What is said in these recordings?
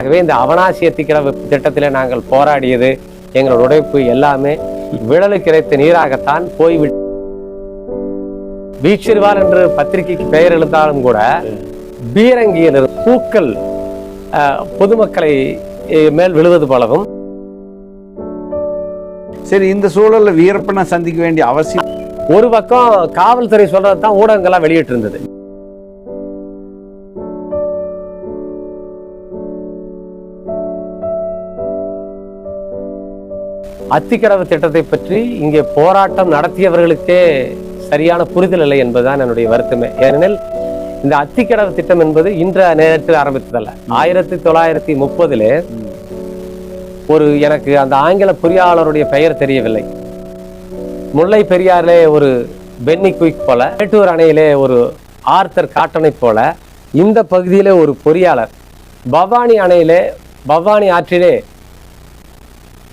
ஆகவே இந்த அவனாசி அத்திக்கிழவு திட்டத்தில் நாங்கள் போராடியது எங்களோட உழைப்பு எல்லாமே விழலுக்கு கிடைத்த நீராகத்தான் போய்விட்டு வீச்சிருவார் என்று பத்திரிகைக்கு பெயர் எழுந்தாலும் கூட பீரங்கியில் பூக்கள் பொதுமக்களை மேல் விழுவது போலவும். சரி இந்த சூழல்ல வீரப்பனை சந்திக்க வேண்டிய அவசியம் ஒரு பக்கம் காவல்துறை சொல்றது தான் ஊடகங்கள்லாம் வெளியிட்டு இருந்தது அத்திக்கடவு திட்டத்தை பற்றி இங்கே போராட்டம் நடத்தியவர்களுக்கே சரியான புரிதல் இல்லை என்பதுதான் என்னுடைய வருத்தமே. ஏனெனில் இந்த அத்திக்கடவு திட்டம் என்பது இன்ற நேரத்தில் ஆரம்பித்ததல்ல. ஆயிரத்தி தொள்ளாயிரத்தி முப்பதிலே ஒரு எனக்கு அந்த ஆங்கில பொறியாளருடைய பெயர் தெரியவில்லை. முல்லை பெரியாறிலே ஒரு பென்னி குயிக் போல மேட்டூர் அணையிலே ஒரு ஆர்த்தர் காட்டனை போல இந்த பகுதியிலே ஒரு பொறியாளர் பவானி அணையிலே பவானி ஆற்றிலே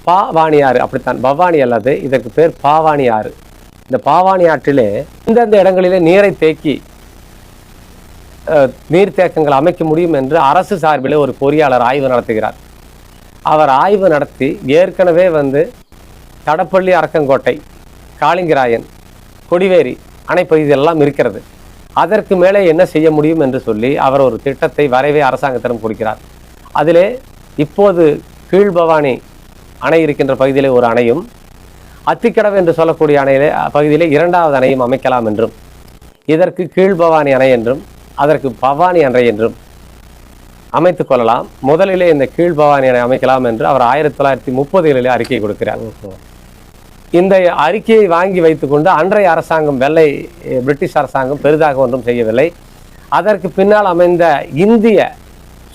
பாவாணி ஆறு அப்படித்தான். பவானி அல்லது இதற்கு பேர் பாவாணி ஆறு இந்த பாவாணி ஆற்றிலே இந்தந்த இடங்களிலே நீரை தேக்கி அஹ், நீர்த்தேக்கங்கள் அமைக்க முடியும் என்று அரசு சார்பில் ஒரு பொறியாளர் ஆய்வு நடத்துகிறார். அவர் ஆய்வு நடத்தி ஏற்கனவே வந்து தடப்பள்ளி அரக்கங்கோட்டை காளிங்கராயன் கொடிவேரி அணைப்பகுதி எல்லாம் இருக்கிறது. அதற்கு மேலே என்ன செய்ய முடியும் என்று சொல்லி அவர் ஒரு திட்டத்தை வரைவே அரசாங்கத்திடம் கொடுக்கிறார். அதிலே இப்போது கீழ்பவானி அணை இருக்கின்ற பகுதியிலே ஒரு அணையும் அத்திக்கடவு என்று சொல்லக்கூடிய அணையிலே பகுதியிலே இரண்டாவது அணையும் அமைக்கலாம் என்றும் இதற்கு கீழ்பவானி அணை என்றும் அதற்கு பவானி அணை என்றும் அமைத்து கொள்ளலாம். முதலிலே இந்த கீழ்பவானி அணை அமைக்கலாம் என்று அவர் ஆயிரத்தி தொள்ளாயிரத்தி முப்பதுகளிலே அறிக்கை கொடுக்கிறார். இந்த அறிக்கையை வாங்கி வைத்துக்கொண்டு அன்றைய அரசாங்கம் வெள்ளை பிரிட்டிஷ் அரசாங்கம் பெரிதாக ஒன்றும் செய்யவில்லை. அதற்கு பின்னால் அமைந்த இந்திய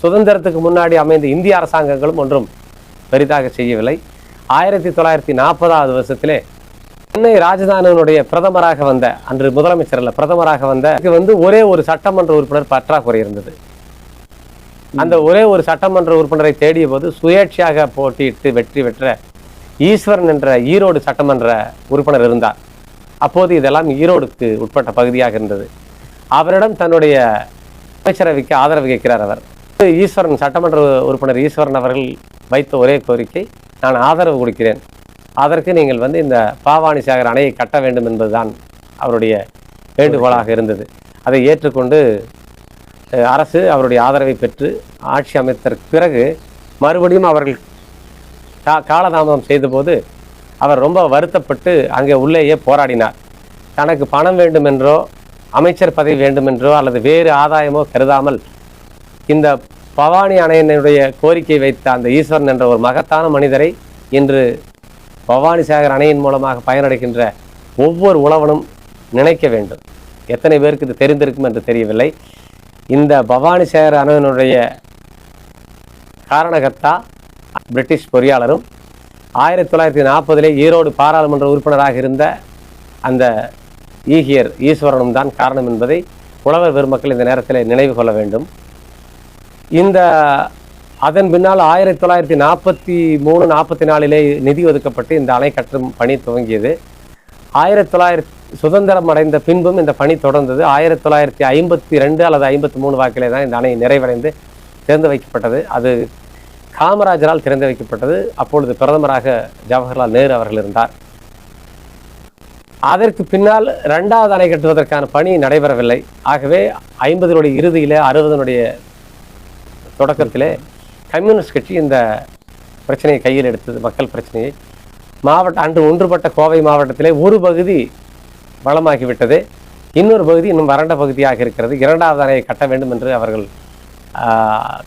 சுதந்திரத்துக்கு முன்னாடி அமைந்த இந்திய அரசாங்கங்களும் ஒன்றும் பெரிதாக செய்யவில்லை. ஆயிரத்தி தொள்ளாயிரத்தி நாற்பதாவது வருஷத்திலே சென்னை ராஜதானனுடைய பிரதமராக வந்த அன்று முதலமைச்சர் அல்ல பிரதமராக வந்த வந்து ஒரே ஒரு சட்டமன்ற உறுப்பினர் பற்றாக்குறை இருந்தது. அந்த ஒரே ஒரு சட்டமன்ற உறுப்பினரை தேடிய போது சுயேட்சையாக போட்டியிட்டு வெற்றி பெற்ற ஈஸ்வரன் என்ற ஈரோடு சட்டமன்ற உறுப்பினர் இருந்தார். அப்போது இதெல்லாம் ஈரோடுக்கு உட்பட்ட பகுதியாக இருந்தது. அவரிடம் தன்னுடைய அமைச்சரவைக்கு ஆதரவு கேட்கிறார் அவர். ஈஸ்வரன் சட்டமன்ற உறுப்பினர் ஈஸ்வரன் அவர்கள் வைத்த ஒரே கோரிக்கை நான் ஆதரவு கொடுக்கிறேன். அதற்கு நீங்கள் வந்து இந்த பாவாணி சாகர் அணையை கட்ட வேண்டும் என்பதுதான் அவருடைய வேண்டுகோளாக இருந்தது. அதை ஏற்றுக்கொண்டு அரசு அவருடைய ஆதரவை பெற்று ஆட்சி அமைத்ததற்கு பிறகு மறுபடியும் அவர்கள் கா காலதாமதம் செய்தபோது அவர் ரொம்ப வருத்தப்பட்டு அங்கே உள்ளேயே போராடினார். தனக்கு பணம் வேண்டுமென்றோ அமைச்சர் பதவி வேண்டுமென்றோ அல்லது வேறு ஆதாயமோ கருதாமல் இந்த பவானி அணையினுடைய கோரிக்கை வைத்த அந்த ஈஸ்வரன் என்ற ஒரு மகத்தான மனிதரை இன்று பவானி சாகர் அணையின் மூலமாக பயனடைகின்ற ஒவ்வொரு உழவனும் நினைக்க வேண்டும். எத்தனை பேருக்கு இது தெரிந்திருக்கும் என்று தெரியவில்லை. இந்த பவானி சாகர் அணையினுடைய காரணகர்த்தா பிரிட்டிஷ் பொறியாளரும் ஆயிரத்தி தொள்ளாயிரத்தி நாற்பதிலே ஈரோடு பாராளுமன்ற உறுப்பினராக இருந்த அந்த ஈகியர் ஈஸ்வரனும் தான் காரணம் என்பதை புலவர் பெருமக்கள் இந்த நேரத்தில் நினைவு கொள்ள வேண்டும். இந்த அதன் பின்னால் ஆயிரத்தி தொள்ளாயிரத்தி நாற்பத்தி மூணு நாற்பத்தி நாலிலே நிதி ஒதுக்கப்பட்டு இந்த அணை கட்டும் பணி துவங்கியது. ஆயிரத்தி தொள்ளாயிரத்தி சுதந்திரம் அடைந்த பின்பும் இந்த பணி தொடர்ந்தது. ஆயிரத்தி தொள்ளாயிரத்தி ஐம்பத்தி ரெண்டு அல்லது ஐம்பத்தி மூணு வாக்கிலே தான் இந்த அணை நிறைவடைந்து திறந்து வைக்கப்பட்டது. அது காமராஜரால் திறந்து வைக்கப்பட்டது. அப்பொழுது பிரதமராக ஜவஹர்லால் நேரு அவர்கள் இருந்தார். அதற்கு பின்னால் ரெண்டாவது அணை கட்டுவதற்கான பணி நடைபெறவில்லை. ஆகவே ஐம்பதனுடைய இறுதியிலே அறுபதனுடைய தொடக்கத்திலே கம்யூனிஸ்ட் கட்சி இந்த பிரச்சனையை கையில் எடுத்தது மக்கள் பிரச்சனையை. மாவட்ட அன்று ஒன்றுபட்ட கோவை மாவட்டத்திலே ஒரு பகுதி வளமாகிவிட்டது. இன்னொரு பகுதி இன்னும் வறண்ட பகுதியாக இருக்கிறது. இரண்டாவது அணையை கட்ட வேண்டும் என்று அவர்கள்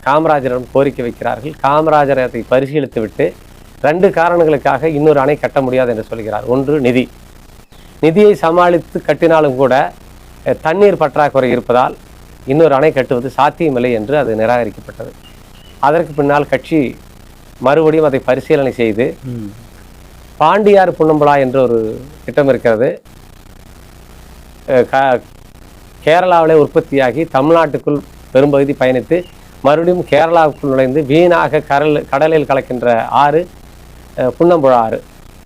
காமராஜரிடம் கோரிக்கை வைக்கிறார்கள். காமராஜர் அதை பரிசீலித்து விட்டு ரெண்டு காரணங்களுக்காக இன்னொரு அணை கட்ட முடியாது என்று சொல்கிறார். ஒன்று நிதி. நிதியை சமாளித்து கட்டினாலும் கூட தண்ணீர் பற்றாக்குறை இருப்பதால் இன்னொரு அணை கட்டுவது சாத்தியமில்லை என்று அது நிராகரிக்கப்பட்டது. அதற்கு பின்னால் கட்சி மறுபடியும் அதை பரிசீலனை செய்து பாண்டியார் புன்னம்புலா என்ற ஒரு திட்டம் இருக்கிறது. கேரளாவிலே உற்பத்தியாகி தமிழ்நாட்டுக்குள் பெரும்பகுதி பயணித்து மறுபடியும் கேரளாவுக்குள் நுழைந்து வீணாக கடல் கடலில் கலக்கின்ற ஆறு புன்னம்புழா ஆறு.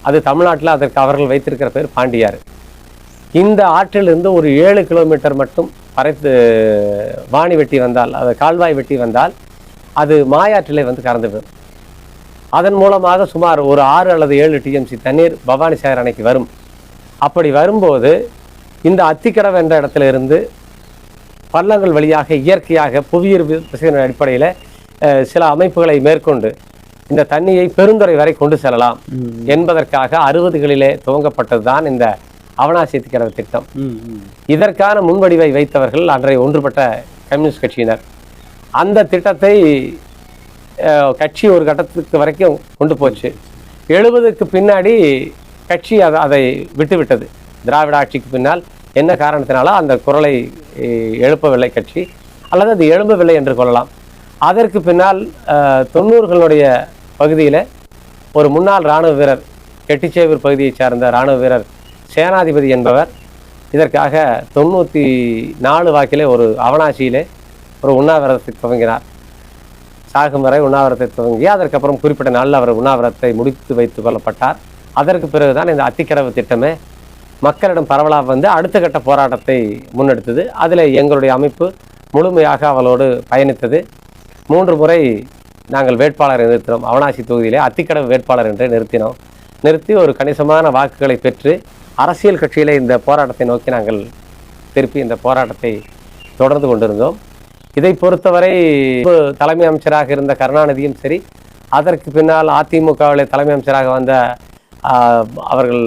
அது தமிழ்நாட்டில் அதற்கு அவர்கள் வைத்திருக்கிற பேர் பாண்டியாறு. இந்த ஆற்றிலிருந்து ஒரு ஏழு கிலோமீட்டர் மட்டும் பறைத்து வாணி வெட்டி வந்தால் அது கால்வாய் வெட்டி வந்தால் அது மாயாற்றிலே வந்து கறந்து விடும் அதன் மூலமாக சுமார் ஒரு ஆறு அல்லது ஏழு டிஎம்சி தண்ணீர் பவானி சாகர் அணைக்கு வரும். அப்படி வரும்போது இந்த அத்திக்கடவு என்ற இடத்துல இருந்து பள்ளங்கள் வழியாக இயற்கையாக புவியீர்ப்பு விசையின் அடிப்படையில் சில அமைப்புகளை மேற்கொண்டு இந்த தண்ணியை பெருந்துறை வரை கொண்டு செல்லலாம். என்பதற்காக அறுபதுகளிலே துவங்கப்பட்டதுதான் இந்த அவனாசி அத்திக்கடவு திட்டம் இதற்கான முன்வடிவை வைத்தவர்கள் அன்றைய ஒன்றுபட்ட கம்யூனிஸ்ட் கட்சியினர். அந்த திட்டத்தை கட்சி ஒரு கட்டத்துக்கு வரைக்கும் கொண்டு போச்சு. எழுபதுக்கு பின்னாடி கட்சி அதை அதை விட்டுவிட்டது. திராவிட ஆட்சிக்கு பின்னால் என்ன காரணத்தினால அந்த குரலை எழுப்பவில்லை கட்சி. அல்லது அது எழும்பவில்லை என்று கொள்ளலாம். அதற்கு பின்னால் தொண்ணூறுகளுடைய பகுதியில் ஒரு முன்னாள் இராணுவ வீரர் கெட்டிச்சேவூர் பகுதியைச் சார்ந்த இராணுவ வீரர் சேனாதிபதி என்பவர். இதற்காக தொண்ணூற்றி நாலு வாக்கிலே ஒரு அவனாசியிலே ஒரு உண்ணாவிரதத்தை துவங்கினார். சாகும் வரை உண்ணாவிரத்தை துவங்கி அதற்கப்புறம் குறிப்பிட்ட நாளில் அவர் உண்ணாவிரத்தை முடித்து வைத்துக் கொள்ளப்பட்டார். அதற்கு பிறகுதான் இந்த அத்திக்கடவு திட்டமே மக்களிடம் பரவலாக வந்து அடுத்த கட்ட போராட்டத்தை முன்னெடுத்தது. அதில் எங்களுடைய அமைப்பு முழுமையாக அவளோடு பயணித்தது. மூன்று முறை நாங்கள் வேட்பாளரை நிறுத்தினோம். அவனாசி தொகுதியிலே அத்திக்கடவு வேட்பாளர் என்று நிறுத்தினோம். நிறுத்தி ஒரு கணிசமான வாக்குகளை பெற்று அரசியல் கட்சியில் இந்த போராட்டத்தை நோக்கி நாங்கள் திருப்பி இந்த போராட்டத்தை தொடர்ந்து கொண்டிருந்தோம். இதை பொறுத்தவரை தலைமை அமைச்சராக இருந்த கருணாநிதியும் சரி அதற்கு பின்னால் அதிமுகவில் தலைமை அமைச்சராக வந்த அவர்கள்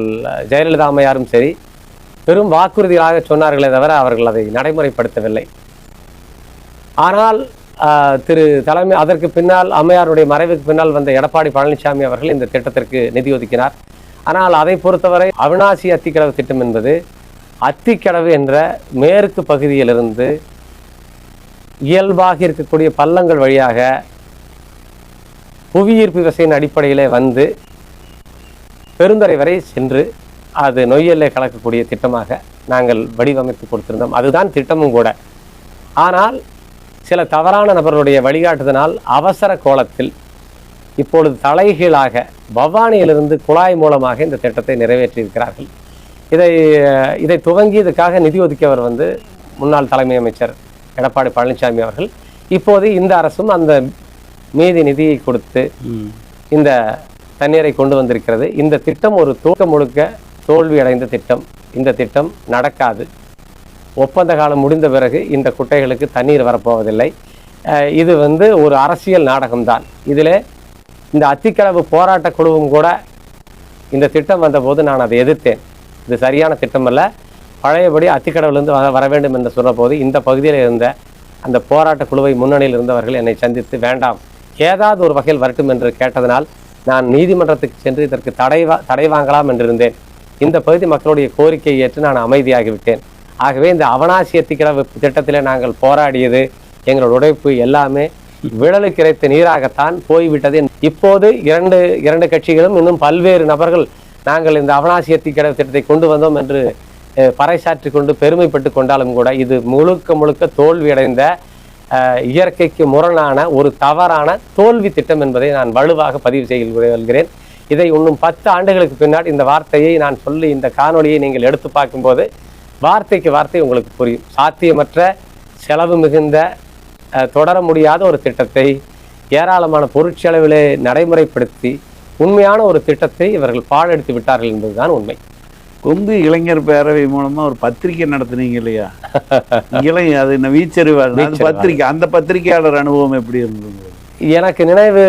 ஜெயலலிதா அம்மையாரும் சரி பெரும் வாக்குறுதிகளாக சொன்னார்களே தவிர அவர்கள் அதை நடைமுறைப்படுத்தவில்லை. ஆனால் ஆஹ், திரு தலைமை அதற்கு பின்னால் அம்மையாருடைய மறைவுக்கு பின்னால் வந்த எடப்பாடி பழனிசாமி அவர்கள் இந்த திட்டத்திற்கு நிதி ஒதுக்கினார். ஆனால் அதை பொறுத்தவரை அவினாசி அத்திக்கடவு திட்டம் என்பது அத்திக்கடவு என்ற மேற்கு பகுதியிலிருந்து இயல்பாக இருக்கக்கூடிய பள்ளங்கள் வழியாக புவியீர்ப்பு விசையின் அடிப்படையிலே வந்து பெருந்தரை வரை சென்று அது நொய்யல்லை கலக்கக்கூடிய திட்டமாக நாங்கள் வடிவமைத்து கொடுத்திருந்தோம். அதுதான் திட்டமும் கூட. ஆனால் சில தவறான நபர்களுடைய வழிகாட்டுதனால் அவசர கோலத்தில் இப்பொழுது தலைகீழாக பவானியிலிருந்து குழாய் மூலமாக இந்த திட்டத்தை நிறைவேற்றியிருக்கிறார்கள். இதை இதை துவங்கியதுக்காக நிதி ஒதுக்கியவர் வந்து முன்னாள் தலைமை அமைச்சர் எடப்பாடி பழனிசாமி அவர்கள். இப்போது இந்த அரசும் அந்த மீதி நிதியை கொடுத்து இந்த தண்ணீரை கொண்டு வந்திருக்கிறது. இந்த திட்டம் ஒரு தூக்க முழுக்க தோல்வி அடைந்த திட்டம். இந்த திட்டம் நடக்காது. ஒப்பந்த காலம் முடிந்த பிறகு இந்த குட்டைகளுக்கு தண்ணீர் வரப்போவதில்லை. இது வந்து ஒரு அரசியல் நாடகம்தான். இதில் இந்த அத்திக்கடவு போராட்ட குழுவும் கூட இந்த திட்டம் வந்தபோது நான் அதை எதிர்த்தேன். இது சரியான திட்டம் அல்ல பழையபடி அத்திக்கடவுலேருந்து வர வர வேண்டும் என்று சொன்னபோது இந்த பகுதியில் இருந்த அந்த போராட்ட குழுவை முன்னணியில் இருந்தவர்கள் என்னை சந்தித்து வேண்டாம் ஏதாவது ஒரு வகையில் வரட்டும் என்று கேட்டதனால் நான் நீதிமன்றத்துக்கு சென்று இதற்கு தடைவா தடை வாங்கலாம் என்றிருந்தேன். இந்த பகுதி மக்களுடைய கோரிக்கையை ஏற்று நான் அமைதியாகிவிட்டேன். ஆகவே இந்த அவனாசி அத்திக்கடவு திட்டத்தில் நாங்கள் போராடியது எங்களோட உழைப்பு எல்லாமே விழலுக்கு இறைத்த நீராகத்தான் போய்விட்டது. இப்போது இரண்டு இரண்டு கட்சிகளும் இன்னும் பல்வேறு நபர்கள் நாங்கள் இந்த அவனாசி அத்திக்கடவு திட்டத்தை கொண்டு வந்தோம் என்று பறைசாற்றி கொண்டு பெருமைப்பட்டு கொண்டாலும் கூட இது முழுக்க முழுக்க தோல்வியடைந்த இயற்கைக்கு முரணான ஒரு தவறான தோல்வி திட்டம் என்பதை நான் வலுவாக பதிவு செய்து இதை இன்னும் பத்து ஆண்டுகளுக்கு பின்னாடி இந்த வார்த்தையை நான் சொல்லி இந்த காணொலியை நீங்கள் எடுத்து பார்க்கும்போது வார்த்தைக்கு வார்த்தை உங்களுக்கு புரியும். சாத்தியமற்ற செலவு மிகுந்த தொடர முடியாத ஒரு திட்டத்தை ஏராளமான பொருட்செலவிலே நடைமுறைப்படுத்தி உண்மையான ஒரு திட்டத்தை இவர்கள் பாழெடுத்து விட்டார்கள் என்பதுதான் உண்மை. கொங்கு இளைஞர் பேரவை மூலமா ஒரு பத்திரிக்கை நடத்துனீங்க இல்லையா? இளை அது என்ன வீச்சறிவாளர். பத்திரிக்கை அந்த பத்திரிக்கையாளர் அனுபவம் எப்படி இருந்தது? எனக்கு நினைவு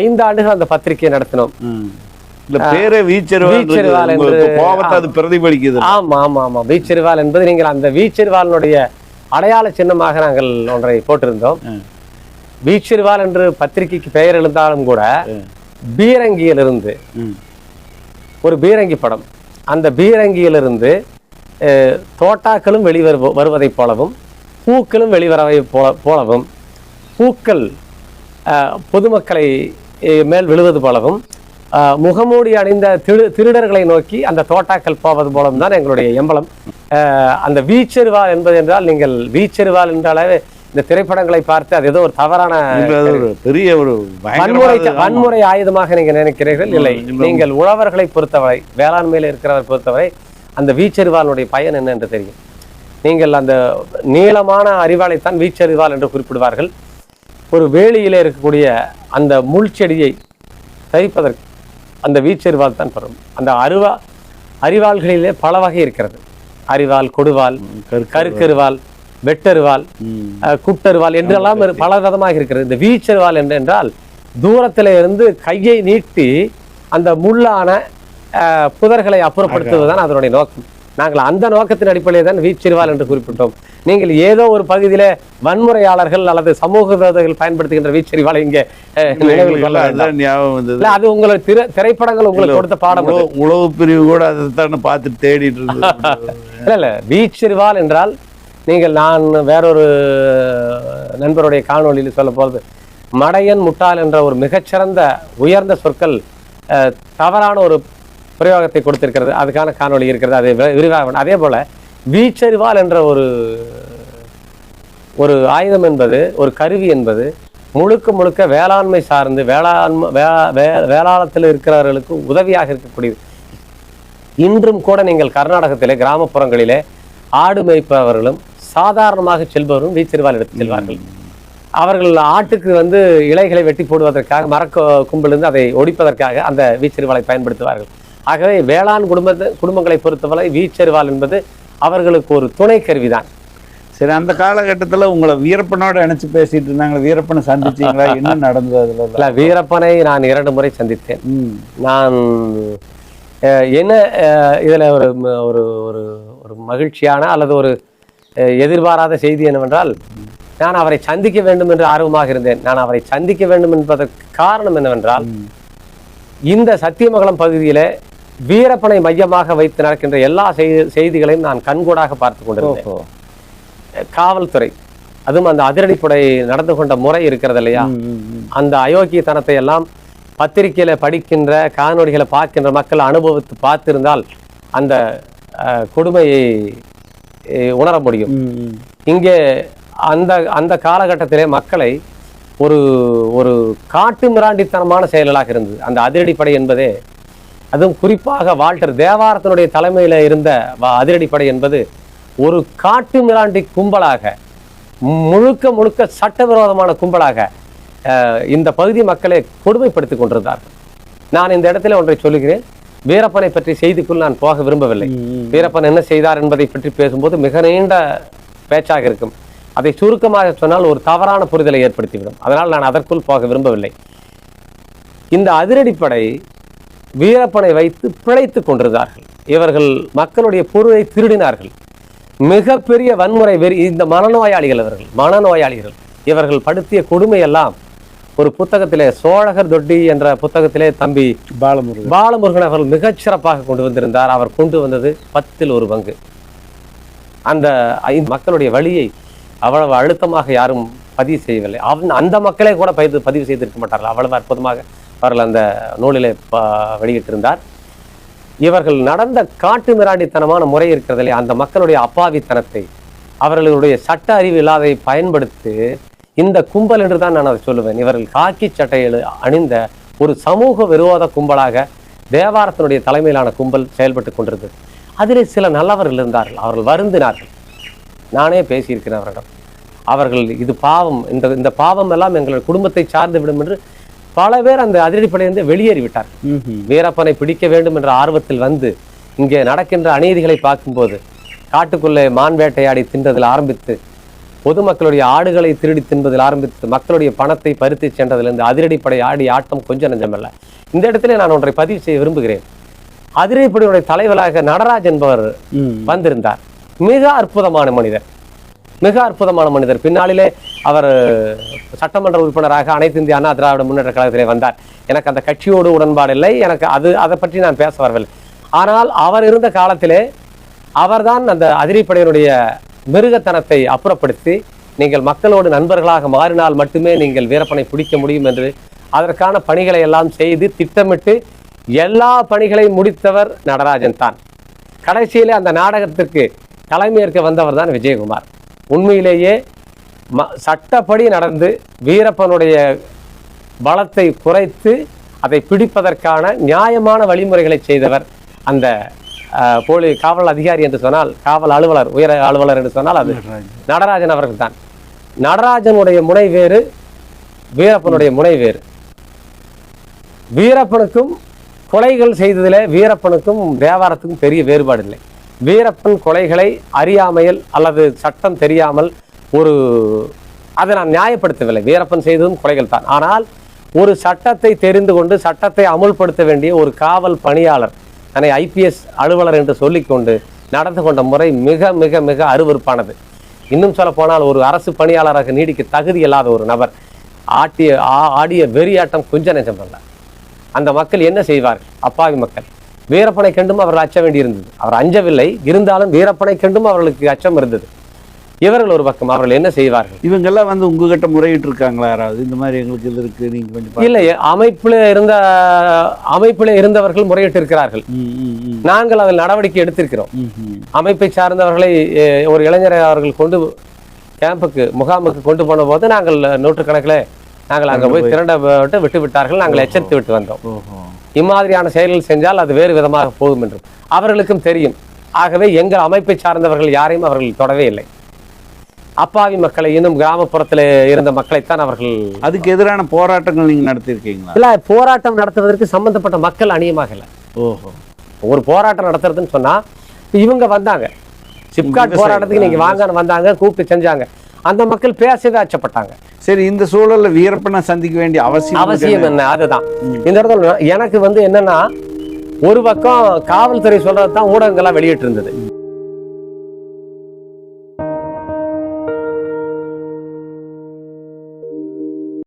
ஐந்து ஆண்டுகள் அந்த பத்திரிகையை நடத்தினோம். பேரே உங்களுக்கு கோபத்தை அது பிரதிபலிக்குது. ஆமா ஆமா ஆமா. வீச்செறிவால் என்பது நீங்கள் அந்த வீச்செறிவாலினுடைய அடையாள சின்னமாக நாங்கள் ஒன்றை போட்டிருந்தோம் ம். வீச்செறிவால் என்று பத்திரிகைக்கு பெயர் எழுந்தாலும் கூட பீரங்கியிலிருந்து. ஒரு பீரங்கி படம் அந்த பீரங்கியிலிருந்து தோட்டாக்களும் வெளிவரு வருவதைப் போலவும் பூக்களும் வெளிவரவை போல போலவும் பூக்கள் பொதுமக்களை மேல் விழுவது போலவும் முகமூடி அணிந்த திரு திருடர்களை நோக்கி அந்த தோட்டாக்கள் போவது போலவும் தான் எங்களுடைய எம்பலம். அந்த வீச்செருவால் என்பது என்றால் நீங்கள் வீச்செருவால் என்றாலே இந்த திரைப்படங்களை பார்த்து அது ஏதோ ஒரு தவறான பெரிய ஒரு வன்முறை வன்முறை ஆயுதமாக நீங்க நினைக்கிறீர்கள். இல்லை. நீங்கள் உழவர்களை பொறுத்தவரை வேளாண்மையில் இருக்கிறவர் பொறுத்தவரை அந்த வீச்செறிவாளுடைய பயன் என்ன என்று தெரியும். நீங்கள் அந்த நீளமான அறிவாளைத்தான் வீச்செறிவாள் என்று குறிப்பிடுவார்கள். ஒரு வேலியிலே இருக்கக்கூடிய அந்த முள் செடியை தரிப்பதற்கு அந்த வீச்செறிவால் தான் பெறும் அந்த அருவா அரிவாள்களிலே பல வகை இருக்கிறது. கருக்கருவாள். வெட்டருவாள் ம். அஹ், குட்டருவாள் என்றெல்லாம் பல விதமாக இருக்கிறது. இந்த வீச்சருவாள் என்று என்றால் தூரத்திலே இருந்து கையை நீட்டி அந்த முள்ளான புதர்களை அப்புறப்படுத்துவதுதான் அதனுடைய நோக்கம். நாங்கள் அந்த நோக்கத்தின் அடிப்படையில் தான் வீச்செறிவாள் என்று குறிப்பிட்டோம். நீங்கள் ஏதோ ஒரு பகுதியிலே வன்முறையாளர்கள் அல்லது சமூக விரோதிகள் பயன்படுத்துகின்ற வீச்செறிவாளை இங்கே ஞாபகம் அது உங்களுக்கு திரை திரைப்படங்கள் உங்களுக்கு கொடுத்த பாடம். உளவு- பிரிவு கூட அதைத்தானே பார்த்து தேடிட்டு இருந்தது. இல்ல இல்ல வீச்செறிவால் என்றால் நீங்கள் நான் வேறொரு நண்பருடைய காணொளியில் சொல்ல போகிறது மடையன் முட்டாள் என்ற ஒரு மிகச்சிறந்த உயர்ந்த சொற்கள் தவறான ஒரு பிரயோகத்தை கொடுத்திருக்கிறது அதுக்கான காணொலி இருக்கிறது அதை விரிவாக அதே போல வீச்சரிவால் என்ற ஒரு ஒரு ஆயுதம் என்பது ஒரு கருவி என்பது முழுக்க முழுக்க வேளாண்மை சார்ந்து வேளாண்மை வே- வே- வேளாளத்தில் இருக்கிறவர்களுக்கு உதவியாக இருக்கக்கூடியது. இன்றும் கூட நீங்கள் கர்நாடகத்திலே கிராமப்புறங்களிலே ஆடு மேய்ப்பவர்களும் சாதாரணமாக செல்பவரும் வீச்செறிவால் எடுத்து செல்வார்கள். அவர்கள் ஆட்டுக்கு வந்து இலைகளை வெட்டி போடுவதற்காக மரக்க கும்பிலிருந்து அதை ஒடிப்பதற்காக அந்த வீச்செறிவாலை பயன்படுத்துவார்கள். ஆகவே வேளாண் குடும்ப குடும்பங்களை பொறுத்தவரை வீச்செறிவால் என்பது அவர்களுக்கு ஒரு துணை கருவிதான். சரி அந்த காலகட்டத்துல உங்களை வீரப்பனோட நினைச்சு பேசிட்டு இருந்தாங்களே வீரப்பனை சந்திச்சீங்களா? என்ன நடந்தது அதுல? இல்ல வீரப்பனை நான் இரண்டு முறை சந்தித்தேன். நான் என்ன இதுல ஒரு ஒரு ஒரு ஒரு மகிழ்ச்சியான அல்லது ஒரு எதிர்பாராத செய்தி என்னவென்றால் நான் அவரை சந்திக்க வேண்டும் என்று ஆர்வமாக இருந்தேன். நான் அவரை சந்திக்க வேண்டும் என்பதற்கு காரணம் என்னவென்றால் இந்த சத்தியமங்கலம் பகுதியிலே வீரப்பனை மையமாக வைத்து நடக்கின்ற எல்லா செய்தி செய்திகளையும் நான் கண்கூடாக பார்த்து கொண்டிருந்தேன். காவல்துறை அதுவும் அந்த அதிரடிப்படை நடந்து கொண்ட முறை இருக்கிறது இல்லையா. அந்த அயோக்கியத்தனத்தை எல்லாம் பத்திரிக்கையில படிக்கின்ற காணொளிகளை பார்க்கின்ற மக்கள் அனுபவித்து பார்த்திருந்தால் அந்த கொடுமையை உணர முடியும். இங்கே அந்த அந்த காலகட்டத்திலே மக்களை ஒரு ஒரு காட்டு மிராண்டித்தனமான செயல்களாக இருந்தது. அந்த அதிரடிப்படை என்பதே அதுவும் குறிப்பாக வால்டர் தேவாரத்தினுடைய தலைமையில இருந்த அதிரடிப்படை என்பது ஒரு காட்டு மிராண்டி கும்பலாக முழுக்க முழுக்க சட்டவிரோதமான கும்பலாக இந்த பகுதி மக்களை கொடுமைப்படுத்திக் கொண்டிருந்தார்கள். நான் இந்த இடத்துல ஒன்றை சொல்லுகிறேன். வீரப்பனை பற்றி செய்திக்குள் நான் போக விரும்பவில்லை. வீரப்பன் என்ன செய்தார் என்பதை பற்றி பேசும்போது மிக நீண்ட பேச்சாக இருக்கும். அதை சுருக்கமாக சொன்னால் ஒரு தவறான புரிதலை ஏற்படுத்திவிடும். அதனால் நான் அதற்குள் போக விரும்பவில்லை. இந்த அதிரடிப்படை வீரப்பனை வைத்து பிழைத்துக் கொண்டிருந்தார்கள். இவர்கள் மக்களுடைய பொருளை திருடினார்கள். மிகப்பெரிய வன்முறை வெறி இந்த மனநோயாளிகள் இவர்கள் மனநோயாளிகள். இவர்கள் படுத்திய கொடுமையெல்லாம் ஒரு புத்தகத்திலே சோழகர் தொட்டி என்ற புத்தகத்திலே தம்பி பாலமுருகன். பாலமுருகன் அவர்கள் மிகச் சிறப்பாக கொண்டு வந்திருந்தார். அவர் கொண்டு வந்தது பத்தில் ஒரு பங்கு. அந்த மக்களுடைய வழியை அவ்வளவு அழுத்தமாக யாரும் பதிவு செய்யவில்லை. அவன் அந்த மக்களே கூட பதிவு பதிவு செய்திருக்க மாட்டார்கள். அவ்வளவு அற்புதமாக அவர்கள் அந்த நூலிலே வெளியிட்டிருந்தார். இவர்கள் நடந்த காட்டு மிராண்டித்தனமான முறை இருக்கிறதில்லை. அந்த மக்களுடைய அப்பாவித்தனத்தை அவர்களுடைய சட்ட அறிவு இல்லாதை பயன்படுத்தி இந்த கும்பல் என்று தான் நான் அதை சொல்லுவேன். இவர்கள் காக்கி சட்டையில் அணிந்த ஒரு சமூக விரோத கும்பலாக தேவாரத்தினுடைய தலைமையிலான கும்பல் செயல்பட்டு கொண்டிருந்தது. அதிலே சில நல்லவர்கள் இருந்தார்கள். அவர்கள் வருந்தினார்கள். நானே பேசியிருக்கிறேன் அவரிடம். அவர்கள் இது பாவம் இந்த இந்த பாவம் எல்லாம் எங்கள் குடும்பத்தை சார்ந்து விடும் என்று பல பேர் அந்த அதிரடிப்படையிலிருந்து வெளியேறி விட்டார்கள் ம்ஹும். வீரப்பனை பிடிக்க வேண்டும் என்ற ஆர்வத்தில் வந்து இங்கே நடக்கின்ற அநீதிகளை பார்க்கும்போது காட்டுக்குள்ளே மான் வேட்டையாடி தின்றதில் ஆரம்பித்து பொதுமக்களுடைய ஆடுகளை திருடி தின்பதில் ஆரம்பித்து மக்களுடைய பணத்தை பருத்தி சென்றதிலிருந்து அதிரடிப்படை ஆடி ஆட்டம் கொஞ்சம் நஞ்சமல்ல. இந்த இடத்துல நான் ஒன்றை பதிவு செய்ய விரும்புகிறேன். அதிரடிப்படையுடைய தலைவராக நடராஜ் என்பவர். வந்திருந்தார். மிக அற்புதமான மனிதர். மிக அற்புதமான மனிதர். பின்னாளிலே அவர் சட்டமன்ற உறுப்பினராக அனைத்து இந்திய அண்ணா திராவிட முன்னேற்ற கழகத்திலே வந்தார். எனக்கு அந்த கட்சியோடு உடன்பாடு இல்லை. எனக்கு அது அதை பற்றி நான் பேச வரவில்லை. ஆனால் அவர் இருந்த காலத்திலே அவர்தான் அந்த அதிரிப்படையினுடைய மிருகத்தனத்தை அப்புறப்படுத்தி நீங்கள் மக்களோடு நண்பர்களாக மாறினால் மட்டுமே நீங்கள் வீரப்பனை பிடிக்க முடியும் என்று அதற்கான பணிகளை எல்லாம் செய்து திட்டமிட்டு எல்லா பணிகளையும் முடித்தவர் நடராஜன் தான். கடைசியிலே அந்த நாடகத்திற்கு தலைமையேற்க வந்தவர் தான் விஜயகுமார். உண்மையிலேயே ம சட்டப்படி நடந்து வீரப்பனுடைய பலத்தை குறைத்து அதை பிடிப்பதற்கான நியாயமான வழிமுறைகளை செய்தவர் அந்த போலி காவல் அதிகாரி என்று சொன்னால் காவல் அலுவலர் உயர் அலுவலர் என்று சொன்னால் அது. நடராஜன். அவர்கள் தான். நடராஜனுடைய முனை வேறு வீரப்பனுடைய முனை வேறு. வீரப்பனுக்கும் கொலைகள் செய்ததிலே வீரப்பனுக்கும் தேவாரத்துக்கும் பெரிய வேறுபாடு இல்லை வீரப்பன் கொலைகளை அறியாமையில் அல்லது சட்டம் தெரியாமல் ஒரு அதை நான் நியாயப்படுத்தவில்லை. வீரப்பன் செய்ததும் கொலைகள் தான் ஆனால் ஒரு சட்டத்தை தெரிந்து கொண்டு சட்டத்தை அமுல்படுத்த வேண்டிய ஒரு காவல் பணியாளர் தன்னை ஐபிஎஸ் அலுவலர் என்று சொல்லிக்கொண்டு நடந்து கொண்ட முறை மிக மிக மிக அருவருப்பானது. இன்னும் சொல்ல போனால் ஒரு அரசு பணியாளராக நீடிக்க தகுதி இல்லாத ஒரு நபர் ஆட்டிய ஆ- ஆடிய வெறியாட்டம் கொஞ்ச நெஞ்சம் அல்ல அந்த மக்கள் என்ன செய்வார்கள்? அப்பாவி மக்கள். வீரப்பனை கண்டும் அவர்கள் அச்ச வேண்டியிருந்தது. அவர் அஞ்சவில்லை. இருந்தாலும் வீரப்பனை கண்டும் அவர்களுக்கு அச்சம் இருந்தது. இவர்கள் ஒரு பக்கம் அவர்கள் என்ன செய்வார்கள்? இவங்கெல்லாம் வந்து உங்ககிட்ட முறையிட்டு இருக்காங்களா யாராவது? இந்த மாதிரி எங்களுக்கு இது இருக்கு நீங்க கொஞ்சம். இல்லை அமைப்பில் இருந்த அமைப்பில் இருந்தவர்கள் முறையிட்டு இருக்கிறார்கள் நாங்கள் அதில் நடவடிக்கை எடுத்திருக்கிறோம். அமைப்பை சார்ந்தவர்களை ஒரு இளைஞரை அவர்கள் கொண்டு கேம்புக்கு முகாமுக்கு கொண்டு போன போது நாங்கள் நூற்றுக்கணக்கில் நாங்கள் அங்கே போய் திரண்ட விட்டு விட்டு விட்டார்கள் நாங்கள் எச்சரித்து விட்டு வந்தோம். இம்மாதிரியான செயல்கள் செஞ்சால் அது வேறு விதமாக போகும் என்றும் அவர்களுக்கும் தெரியும். ஆகவே எங்கள் அமைப்பை சார்ந்தவர்கள் யாரையும் அவர்கள் தொடவே இல்லை. அப்பாவி மக்களை இன்னும் கிராமப்புறத்தில் இருந்த மக்களைத்தான் அவர்கள் அதுக்கு எதிரான போராட்டங்கள் நீங்க நடத்தியிருக்கீங்களா? இல்ல போராட்டம் நடத்துவதற்கு சம்பந்தப்பட்ட மக்கள் அணியமாக இல்லை. ஓஹோ. ஒரு போராட்டம் நடத்துறதுன்னு சொன்னா இவங்க வந்தாங்க. சிப்காட். போராட்டத்துக்கு நீங்க வாங்கன்னு வந்தாங்க கூப்பிட்டு செஞ்சாங்க. அந்த மக்கள் பேசவே அச்சப்பட்டாங்க. சரி இந்த சூழல்ல வீரப்பனை சந்திக்க வேண்டிய அவசியம் அவசியம் என்ன? அதுதான். இந்த இடத்துல எனக்கு வந்து என்னன்னா ஒரு பக்கம் காவல்துறை சொல்றது தான் ஊடகங்கள்லாம் வெளியிட்டு இருந்தது